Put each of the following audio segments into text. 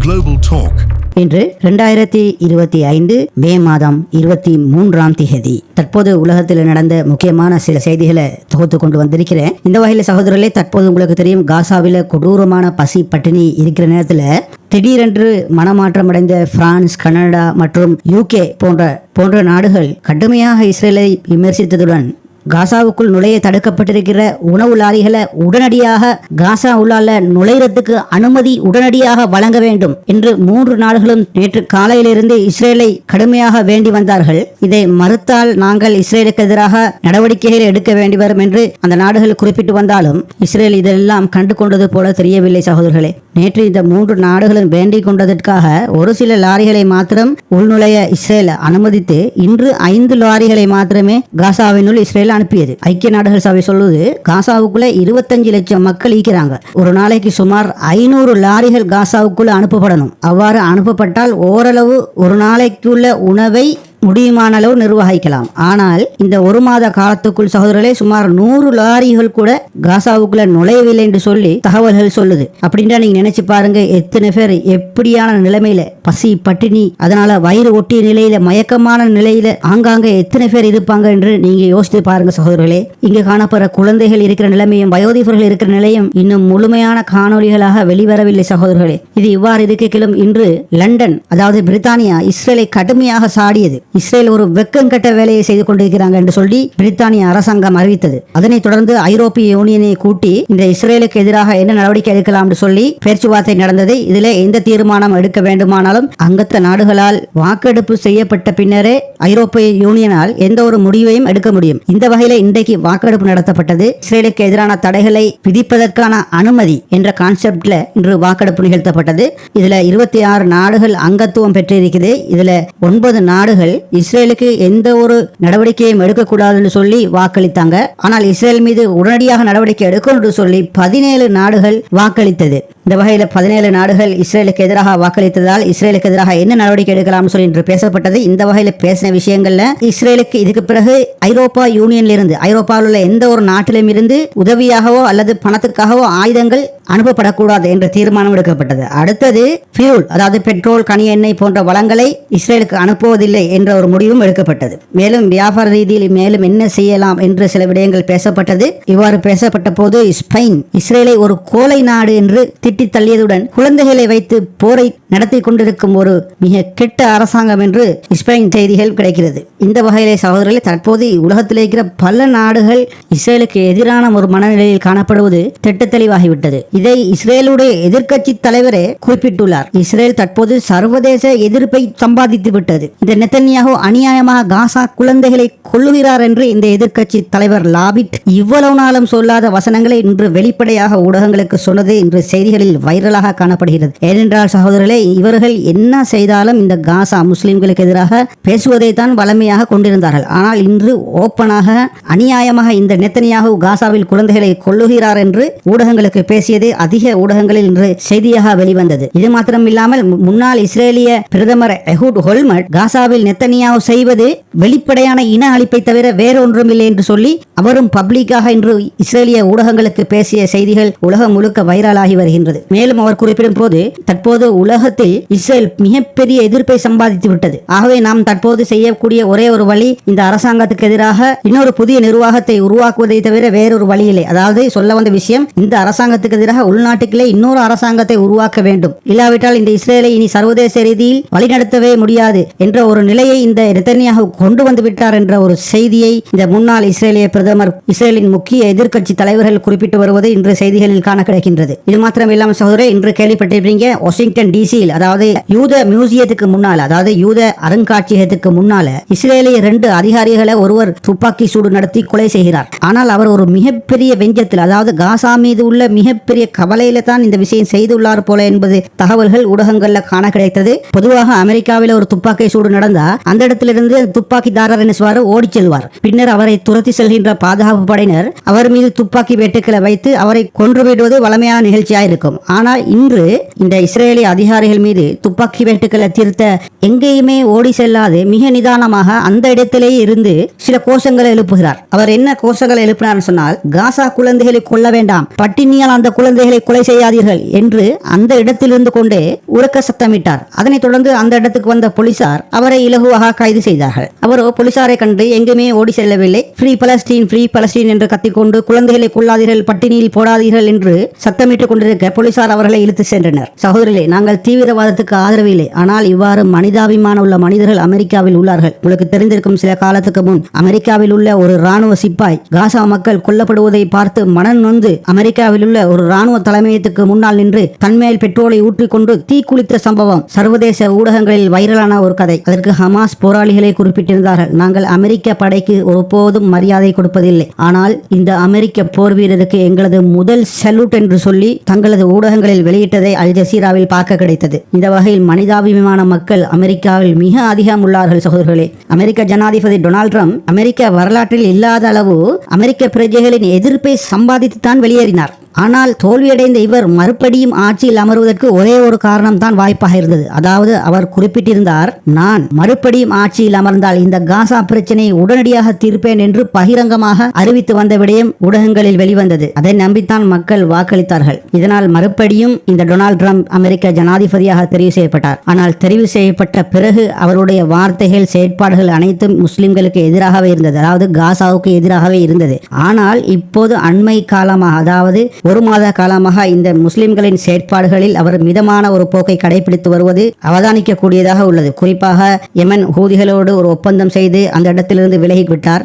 Global Talk. இன்று இரண்டாயிரத்தி இருபத்தி ஐந்து மே மாதம் இருபத்தி மூன்றாம் திகதி தற்போது உலகத்தில் நடந்த முக்கியமான சில செய்திகளை தொகுத்து கொண்டு வந்திருக்கிறேன் இந்த வகையில் சகோதரர்களே தற்போது உங்களுக்கு தெரியும் காசாவில் கொடூரமான பசி பட்டினி இருக்கிற நேரத்தில் திடீரென்று மனமாற்றம் அடைந்த பிரான்ஸ் கனடா மற்றும் யூகே போன்ற போன்ற நாடுகள் கடுமையாக இஸ்ரேலை விமர்சித்ததுடன் காசாவுக்குள் நுழைய தடுக்கப்பட்டிருக்கிற உணவு லாரிகளை உடனடியாக காசா உள்ளால நுழைறதுக்கு அனுமதி உடனடியாக வழங்க வேண்டும் என்று மூன்று நாடுகளும் நேற்று காலையிலிருந்து இஸ்ரேலை கடுமையாக வேண்டி வந்தார்கள். இதை மறுத்தால் நாங்கள் இஸ்ரேலுக்கு எதிராக நடவடிக்கைகள் எடுக்க வேண்டி வரும் என்று அந்த நாடுகள் குறிப்பிட்டு வந்தாலும் இஸ்ரேல் இதெல்லாம் கண்டு கொண்டது போல தெரியவில்லை சகோதரர்களே. நேற்று இந்த மூன்று நாடுகளும் வேண்டிக் கொண்டதற்காக ஒரு சில லாரிகளை மாத்திரம் உள்நுழைய இஸ்ரேல் அனுமதித்து இன்று ஐந்து லாரிகளை மாத்திரமே காசாவினுள் இஸ்ரேல் அனுப்பியது. ஐக்கிய நாடுகள் சபை சொல்லுது காசாவுக்குள்ள இருபத்தஞ்சு லட்சம் மக்கள் ஈக்கிறாங்க ஒரு நாளைக்கு சுமார் ஐநூறு லாரிகள் காசாவுக்குள்ள அனுப்பப்படணும். அவ்வாறு அனுப்பப்பட்டால் ஓரளவு ஒரு நாளைக்குள்ள உணவை முடியுமான அளவு நிர்வகிக்கலாம். ஆனால் இந்த ஒரு மாத காலத்துக்குள் சகோதரர்களே சுமார் நூறு லாரிகள் கூட காசாவுக்குள்ள நுழையவில்லை என்று சொல்லி தகவல்கள் சொல்லுது. அப்படின்றா நீங்க நினைச்சு பாருங்க எத்தனை பேர் எப்படியான நிலைமையில பசி பட்டினி அதனால வயிறு ஒட்டிய நிலையில மயக்கமான நிலையில ஆங்காங்க எத்தனை பேர் இருப்பாங்க என்று நீங்க யோசித்து பாருங்க சகோதரர்களே. இங்க காணப்படுற குழந்தைகள் இருக்கிற நிலைமையும் வயோதிபர்கள் இருக்கிற நிலையும் இன்னும் முழுமையான காணொளிகளாக வெளிவரவில்லை சகோதரர்களே. இது இவ்வாறு இருக்கையிலும் இன்று லண்டன் அதாவது பிரித்தானியா இஸ்ரேலை கடுமையாக சாடியது. இஸ்ரேல் ஒரு வெக்கங்கட்ட வேலையை செய்து கொண்டிருக்கிறாங்க என்று சொல்லி பிரித்தானிய அரசாங்கம் அறிவித்தது. அதனைத் தொடர்ந்து ஐரோப்பிய யூனியனை கூட்டி இந்த இஸ்ரேலுக்கு எதிராக என்ன நடவடிக்கை எடுக்கலாம் என்று சொல்லி பேச்சுவார்த்தை நடந்தது இதில் எந்த தீர்மானம் எடுக்க வேண்டுமானாலும் அங்கத்த நாடுகளால் வாக்கெடுப்பு செய்யப்பட்ட பின்னரே ஐரோப்பிய யூனியனால் எந்த ஒரு முடிவையும் எடுக்க முடியும். இந்த வகையில இன்றைக்கு வாக்கெடுப்பு நடத்தப்பட்டது. இஸ்ரேலுக்கு எதிரான தடைகளை விதிப்பதற்கான அனுமதி என்ற கான்செப்ட்ல இன்று வாக்கெடுப்பு நிகழ்த்தப்பட்டது. இதுல இருபத்தி ஆறு நாடுகள் அங்கத்துவம் பெற்றிருக்குது. இதுல ஒன்பது நாடுகள் இஸ்ரேலுக்கு எந்த ஒரு நடவடிக்கையும் எடுக்கக்கூடாதுன்னு சொல்லி வாக்களித்தாங்க. ஆனால் இஸ்ரேல் மீது உடனடியாக நடவடிக்கை எடுக்கும் என்று சொல்லி பதினேழு நாடுகள் வாக்களித்தது. இந்த வகையில் பதினேழு நாடுகள் இஸ்ரேலுக்கு எதிராக வாக்களித்ததால் இஸ்ரேலுக்கு எதிராக என்ன நடவடிக்கை எடுக்கலாம் சொல்லி இன்று பேசப்பட்டது. இந்த வகையில் பேசின விஷயங்கள்ல இஸ்ரேலுக்கு இதுக்கு பிறகு ஐரோப்பா யூனியன்ல இருந்து ஐரோப்பாவில் உள்ள எந்த ஒரு நாட்டிலும் இருந்து உதவியாகவோ அல்லது பணத்துக்காகவோ ஆயுதங்கள் அனுப்பப்படக்கூடாது என்ற தீர்மானம் எடுக்கப்பட்டது. அடுத்தது பியூல் அதாவது பெட்ரோல் கனி எண்ணெய் போன்ற வளங்களை இஸ்ரேலுக்கு அனுப்புவதில்லை என்ற ஒரு முடிவும் எடுக்கப்பட்டது. மேலும் வியாபார ரீதியில் மேலும் என்ன செய்யலாம் என்று சில விடயங்கள் பேசப்பட்டது. இவ்வாறு பேசப்பட்ட போது ஸ்பெயின் இஸ்ரேலை ஒரு கோலை நாடு என்று திட்டி தள்ளியதுடன் குழந்தைகளை வைத்து போரை நடத்தி கொண்டிருக்கும் ஒரு மிக கெட்ட அரசாங்கம் என்று ஸ்பெயின் செய்திகள் கிடைக்கிறது. இந்த வகையிலே சகோதரர்களே தற்போது உலகத்தில் இருக்கிற பல நாடுகள் இஸ்ரேலுக்கு எதிரான ஒரு மனநிலையில் காணப்படுவது திட்ட தெளிவாகிவிட்டது இதை இஸ்ரேலுடைய எதிர்க்கட்சி தலைவரே குறிப்பிட்டுள்ளார். இஸ்ரேல் தற்போது சர்வதேச எதிர்ப்பை சம்பாதித்து விட்டது இந்த நெத்தன்யாகு அநியாயமாக காசா குழந்தைகளை கொள்ளுகிறார் என்று இந்த எதிர்க்கட்சி தலைவர் லாபிட் இவ்வளவு நாளும் சொல்லாத வசனங்களை இன்று வெளிப்படையாக ஊடகங்களுக்கு சொன்னது இன்று செய்திகளில் வைரலாக காணப்படுகிறது. ஏனென்றால் சகோதரர்களே இவர்கள் என்ன செய்தாலும் இந்த காசா முஸ்லிம்களுக்கு எதிராக பேசுவதை தான் வளமையாக கொண்டிருந்தார்கள். ஆனால் இன்று ஓப்பனாக அநியாயமாக இந்த நெத்தனியாகு காசாவில் குழந்தைகளை கொள்ளுகிறார் என்று ஊடகங்களுக்கு பேசியது அதிக ஊடகங்களில் இன்று செய்தியாக வெளிவந்தது. இது மாத்திரம் இல்லாமல் முன்னாள் இஸ்ரேலிய பிரதமர் எஹூட் ஹொல்மட் காசாவில் நெத்தனியாவு செய்வது வெளிப்படையான இன அழிப்பை தவிர வேறொன்றும் இல்லை என்று சொல்லி அவரும் பப்ளிக்காக இன்று இஸ்ரேலிய ஊடகங்களுக்கு பேசிய செய்திகள் உலகம் முழுக்க வைரலாகி வருகின்றது. மேலும் அவர் குறிப்பிடும் போது தற்போது உலகத்தில் இஸ்ரேல் மிகப்பெரிய எதிர்ப்பை சம்பாதித்து விட்டது. ஆகவே நாம் தற்போது செய்யக்கூடிய ஒரே ஒரு வழி இந்த அரசாங்கத்துக்கு எதிராக இன்னொரு புதிய நிர்வாகத்தை உருவாக்குவதை தவிர வேறொரு வழி இல்லை அதாவது சொல்ல வந்த விஷயம் இந்த அரசாங்கத்துக்கு எதிராக உள்நாட்டுக்குள்ளே இன்னொரு அரசாங்கத்தை உருவாக்க வேண்டும். இல்லாவிட்டால் இந்த இஸ்ரேலை இனி சர்வதேச ரீதியில் வழிநடத்தவே முடியாது என்ற ஒரு நிலையை இந்த நெத்தன்யாகு கொண்டு வந்து விட்டார் என்ற ஒரு செய்தியை இந்த முன்னாள் இஸ்ரேலிய பிரதமர் இஸ்ரேலின் முக்கிய எதிர்க்கட்சி தலைவர்கள் குறிப்பிட்டு வருவது இன்று செய்திகளில் காண கிடைக்கின்றது. இது மாத்திரம் இல்லாமல் சகோதரே இன்று கேள்விப்பட்டிருப்பீங்க வாஷிங்டன் டிசியில் அதாவது யூத மியூசியத்துக்கு முன்னால் அதாவது யூத அருங்காட்சியகத்துக்கு முன்னால இஸ்ரேலிய ரெண்டு அதிகாரிகளை ஒருவர் துப்பாக்கி சூடு நடத்தி கொலை செய்கிறார். ஆனால் அவர் ஒரு மிகப்பெரிய வெஞ்சத்தில் அதாவது காசா மீது உள்ள மிகப்பெரிய கவலையில தான் இந்த விஷயம் செய்துள்ளார் போல என்பது தகவல்கள் ஊடகங்கள்ல காண கிடைத்தது. பொதுவாக அமெரிக்காவில் ஒரு துப்பாக்கி சூடு நடந்தா அந்த இடத்திலிருந்து துப்பாக்கிதாரர் என்ன செய்வார் ஓடிச் செல்வார். பின்னர் அவரை துரத்தி செல்கின்ற பாதுகாப்பு படையினர் அவர் மீது துப்பாக்கி வேட்டுக்களை வைத்து அவரை கொன்று விடுவது வளமையான நிகழ்ச்சியாக இருக்கும் ஆனால் இன்று இந்த இஸ்ரேலிய அதிகாரிகள் மீது துப்பாக்கி வேட்டுக்களை தீர்த்த எங்கேயுமே ஓடி செல்லாது மிக நிதானமாக அந்த இடத்திலேயே இருந்து சில கோஷங்களை எழுப்புகிறார். அவர் என்ன கோஷங்களை எழுப்பினார் சொன்னால் காசா குழந்தைகளை கொல்ல வேண்டாம் பட்டினியால் அந்த குழந்தைகளை கொலை செய்யாதீர்கள் என்று அந்த இடத்திலிருந்து கொண்டே உறக்க சத்தமிட்டார். அதனைத் தொடர்ந்து அந்த இடத்துக்கு வந்த போலீசார் அவரை இலகுவாக கைது செய்தார்கள். அவரோ போலீசாரை கண்டு எங்குமே ஓடி செல்லவில்லை. ஃப்ரீ பலஸ்டீன் ஃப்ரீ பலஸ்டீன் என்று கத்திக்கொண்டு குழந்தைகளை கொள்ளாதீர்கள் பட்டினியில் போடாதீர்கள் என்று சத்தமிட்டுக் கொண்டிருக்க போலீசார் அவர்களை இழுத்து சென்றனர். சகோதரிலே நாங்கள் தீவிரவாதத்துக்கு ஆதரவு இல்லை. ஆனால் இவ்வாறு மனிதாபிமானம் உள்ள மனிதர்கள் அமெரிக்காவில் உள்ளார்கள். உங்களுக்கு தெரிந்திருக்கும் சில காலத்துக்கு முன் அமெரிக்காவில் உள்ள ஒரு ராணுவ சிப்பாய் காசா மக்கள் கொல்லப்படுவதை பார்த்து மனம் நொந்து அமெரிக்காவில் உள்ள ஒரு ராணுவ தலைமையத்துக்கு முன்னால் நின்று தன்மேல் பெட்ரோலை ஊற்றிக்கொண்டு தீக்குளித்த சம்பவம் சர்வதேச ஊடகங்களில் வைரலான ஒரு கதை. அதற்கு ஹமா ஹமாஸ் போராளிகளை குறிப்பிட்டிருந்தார்கள். நாங்கள் அமெரிக்க படைக்கு ஒருபோதும் மரியாதை கொடுப்பதில்லை. ஆனால் இந்த அமெரிக்க போர் வீரருக்கு எங்களது முதல் சல்யூட் என்று சொல்லி தங்களது ஊடகங்களில் வெளியிட்டதை அல் ஜசீராவில் பார்க்க கிடைத்தது. இந்த வகையில் மனிதாபிமான மக்கள் அமெரிக்காவில் மிக அதிகம் உள்ளார்கள் சகோதரர்களே. அமெரிக்க ஜனாதிபதி டொனால்ட் ட்ரம்ப் அமெரிக்க வரலாற்றில் இல்லாத அளவு அமெரிக்க பிரஜைகளின் எதிர்ப்பை சம்பாதித்துத்தான் வெளியேறினார். ஆனால் தோல்வியடைந்த இவர் மறுபடியும் ஆட்சியில் அமர்வதற்கு ஒரே ஒரு காரணம் தான் வாய்ப்பாக இருந்தது. அதாவது அவர் குறிப்பிட்டிருந்தார் நான் மறுபடியும் ஆட்சியில் அமர்ந்தால் இந்த காசா பிரச்சனையை உடனடியாக தீர்ப்பேன் என்று பகிரங்கமாக அறிவித்து வந்த விடயம் ஊடகங்களில் வெளிவந்தது. அதை நம்பித்தான் மக்கள் வாக்களித்தார்கள். இதனால் மறுபடியும் இந்த டொனால்ட் ட்ரம்ப் அமெரிக்க ஜனாதிபதியாக தெரிவு செய்யப்பட்டார். ஆனால் தெரிவு செய்யப்பட்ட பிறகு அவருடைய வார்த்தைகள் செயற்பாடுகள் அனைத்தும் முஸ்லிம்களுக்கு எதிராகவே இருந்தது. அதாவது காசாவுக்கு எதிராகவே இருந்தது. ஆனால் இப்போது அண்மை காலமாக அதாவது ஒரு மாத காலமாக இந்த முஸ்லிம்களின் செயற்பாடுகளில் அவர் மிதமான ஒரு போக்கை கடைபிடித்து வருவது அவதானிக்கக்கூடியதாக உள்ளது. குறிப்பாக யமன் ஹூதிகளோடு ஒரு ஒப்பந்தம் செய்து அந்த இடத்திலிருந்து விலகி விட்டார்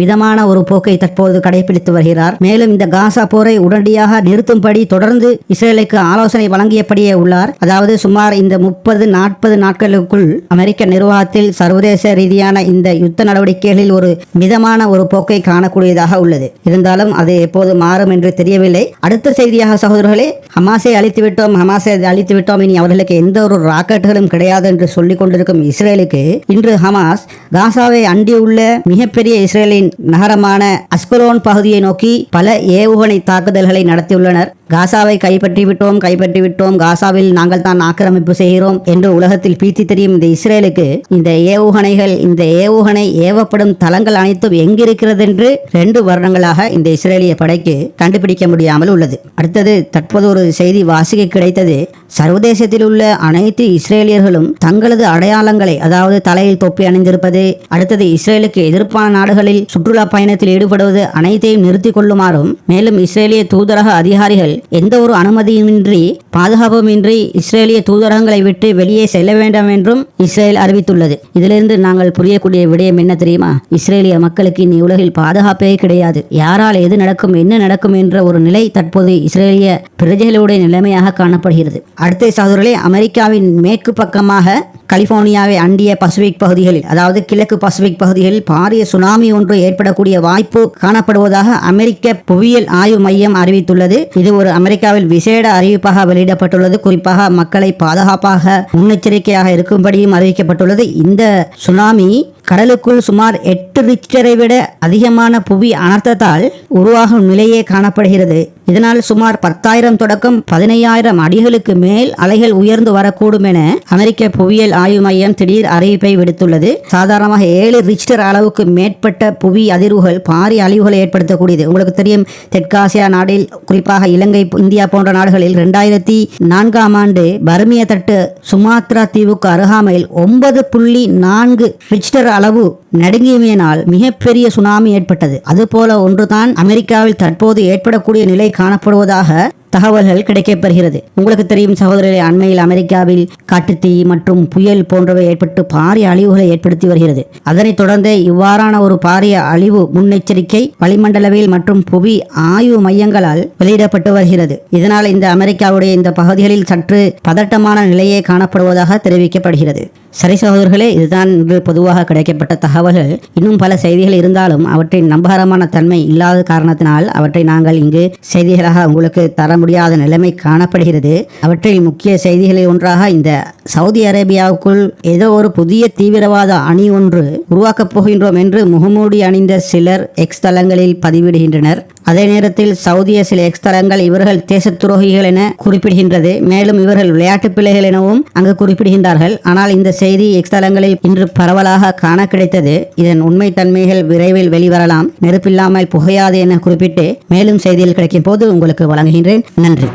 மிதமான ஒரு போக்கை தற்போது கடைபிடித்து வருகிறார். மேலும் இந்த காசா போரை உடனடியாக நிறுத்தும்படி தொடர்ந்து இஸ்ரேலுக்கு ஆலோசனை வழங்கியபடியே உள்ளார். அதாவது சுமார் இந்த முப்பது நாற்பது நாட்களுக்குள் அமெரிக்க நிர்வாகத்தில் சர்வதேச ரீதியான இந்த யுத்த நடவடிக்கைகளில் ஒரு மிதமான ஒரு போக்கை காணக்கூடியதாக உள்ளது. இருந்தாலும் அது எப்போது மாறும் என்று தெரியவில்லை. அடுத்த செய்தியாக சகோதரர்களே ஹமாஸை அழித்து விட்டோம் ஹமாஸை அழித்து விட்டோம். இனி அவர்களுக்கு எந்த ஒரு ராக்கெட்டுகளும் கிடையாது என்று சொல்லிக் கொண்டிருக்கும் இஸ்ரேலுக்கு இன்று ஹமாஸ் காசாவை அண்டியுள்ள மிகப்பெரிய இஸ்ரேலின் நகரமான அஸ்கலோன் பகுதியை நோக்கி பல ஏவுகணை தாக்குதல்களை நடத்தியுள்ளனர். காசாவை கைப்பற்றி விட்டோம் கைப்பற்றி விட்டோம். காசாவில் நாங்கள் தான் ஆக்கிரமிப்பு செய்கிறோம் என்று உலகத்தில் பீத்தி தெரியும் இந்த இஸ்ரேலுக்கு. இந்த ஏவுகணைகள் இந்த ஏவுகணை ஏவப்படும் தளங்கள் அனைத்தும் எங்கிருக்கிறது என்று ரெண்டு வருடங்களாக இந்த இஸ்ரேலிய படைக்கு கண்டுபிடிக்க முடியாமல் உள்ளது. அடுத்தது தற்போது ஒரு செய்தி வாசிக்க கிடைத்தது. சர்வதேசத்தில் உள்ள அனைத்து இஸ்ரேலியர்களும் தங்களது அடையாளங்களை அதாவது தலையில் தொப்பி அணிந்திருப்பது அடுத்தது இஸ்ரேலுக்கு எதிர்ப்பான நாடுகளில் சுற்றுலா பயணத்தில் ஈடுபடுவது அனைத்தையும் நிறுத்திக் கொள்ளுமாறும் மேலும் இஸ்ரேலிய தூதரக அதிகாரிகள் எந்த ஒரு அனுமதியுமின்றி பாதுகாப்புமின்றி இஸ்ரேலிய தூதரகங்களை விட்டு வெளியே செல்ல வேண்டாம் என்றும் இஸ்ரேல் அறிவித்துள்ளது. இதிலிருந்து நாங்கள் புரியக்கூடிய விடயம் என்ன தெரியுமா? இஸ்ரேலிய மக்களுக்கு இனி உலகில் பாதுகாப்பே கிடையாது. யாரால் எது நடக்கும் என்ன நடக்கும் என்ற ஒரு நிலை தற்போது இஸ்ரேலிய பிரஜைகளுடைய நிலைமையாக காணப்படுகிறது. அடுத்த சதுரலே அமெரிக்காவின் மேற்கு பக்கமாக கலிபோர்னியாவை அண்டிய பசிபிக் பகுதிகளில் அதாவது கிழக்கு பசிபிக் பகுதிகளில் பாரிய சுனாமி ஒன்று ஏற்படக்கூடிய வாய்ப்பு காணப்படுவதாக அமெரிக்க புவியியல் ஆய்வு மையம் அறிவித்துள்ளது. இது ஒரு அமெரிக்காவில் விசேட அறிவிப்பாக வெளியிடப்பட்டுள்ளது. குறிப்பாக மக்களை பாதுகாப்பாக முன்னெச்சரிக்கையாக இருக்கும்படியும் அறிவிக்கப்பட்டுள்ளது. இந்த சுனாமி கடலுக்குள் சுமார் எட்டு ரிக்டரை விட அதிகமான புவி அனர்த்தத்தால் உருவாகும் நிலையே காணப்படுகிறது. இதனால் சுமார் பத்தாயிரம் தொடக்கம் பதினையாயிரம் அடிகளுக்கு மேல் அலைகள் உயர்ந்து வரக்கூடும் என அமெரிக்க புவியியல் ஆய்வு மையம் திடீர் அறிவிப்பை விடுத்துள்ளது. சாதாரணமாக ஏழு ரிக்டர் அளவுக்கு மேற்பட்ட புவி அதிர்வுகள் பாரி அழிவுகளை ஏற்படுத்தக்கூடியது. உங்களுக்கு தெரியும் தெற்காசியா நாட்டில் குறிப்பாக இலங்கை இந்தியா போன்ற நாடுகளில் ரெண்டாயிரத்தி நான்காம் ஆண்டு பர்மிய தட்டு சுமாத்ரா தீவுக்கு அருகாமையில் ஒன்பது புள்ளி நான்கு ரிக்டர் அளவு நடுங்கியமையினால் மிகப்பெரிய சுனாமி ஏற்பட்டது. அதுபோல ஒன்றுதான் அமெரிக்காவில் தற்போது ஏற்படக்கூடிய நிலை காணப்படுவதாக தகவல்கள் கிடைக்கப்பெறுகிறது உங்களுக்கு தெரியும் சகோதரர்களே அண்மையில் அமெரிக்காவில் காட்டுத்தீ மற்றும் புயல் போன்றவை ஏற்பட்டு பாரிய அழிவுகளை ஏற்படுத்தி வருகிறது. அதனைத் தொடர்ந்து இவ்வாறான ஒரு பாரிய அழிவு முன்னெச்சரிக்கை வளிமண்டலவியல் மற்றும் புவி ஆய்வு மையங்களால் வெளியிடப்பட்டு வருகிறது. இதனால் இந்த அமெரிக்காவுடைய இந்த பகுதிகளில் சற்று பதட்டமான நிலையே காணப்படுவதாக தெரிவிக்கப்படுகிறது. சரி சகோதரர்களே இதுதான் இன்று பொதுவாக கிடைக்கப்பட்ட தகவல்கள். இன்னும் பல செய்திகள் இருந்தாலும் அவற்றின் நம்பகரமான தன்மை இல்லாத காரணத்தினால் அவற்றை நாங்கள் இங்கு செய்திகளாக உங்களுக்கு தரம் முடியாத நிலைமை காணப்படுகிறது. அவற்றில் முக்கிய செய்திகளில் ஒன்றாக இந்த சவுதி அரேபியாவுக்குள் ஏதோ ஒரு புதிய தீவிரவாத அணி ஒன்று உருவாக்கப் போகின்றோம் என்று முகமூடி அணிந்த சிலர் எக்ஸ் தளங்களில் பதிவிடுகின்றனர். அதே நேரத்தில் சவுதிய சில எக்ஸ்தலங்கள் இவர்கள் தேச துரோகிகள் என குறிப்பிடுகின்றது. மேலும் இவர்கள் விளையாட்டு பிள்ளைகள் எனவும் அங்கு குறிப்பிடுகின்றார்கள். ஆனால் இந்த செய்தி எக்ஸ்தலங்களில் இன்று பரவலாக காண கிடைத்தது. இதன் உண்மை தன்மைகள் விரைவில் வெளிவரலாம். நெருப்பில்லாமல் புகையாது என குறிப்பிட்டு மேலும் செய்திகள் கிடைக்கும் போது உங்களுக்கு வழங்குகின்றேன். நன்றி.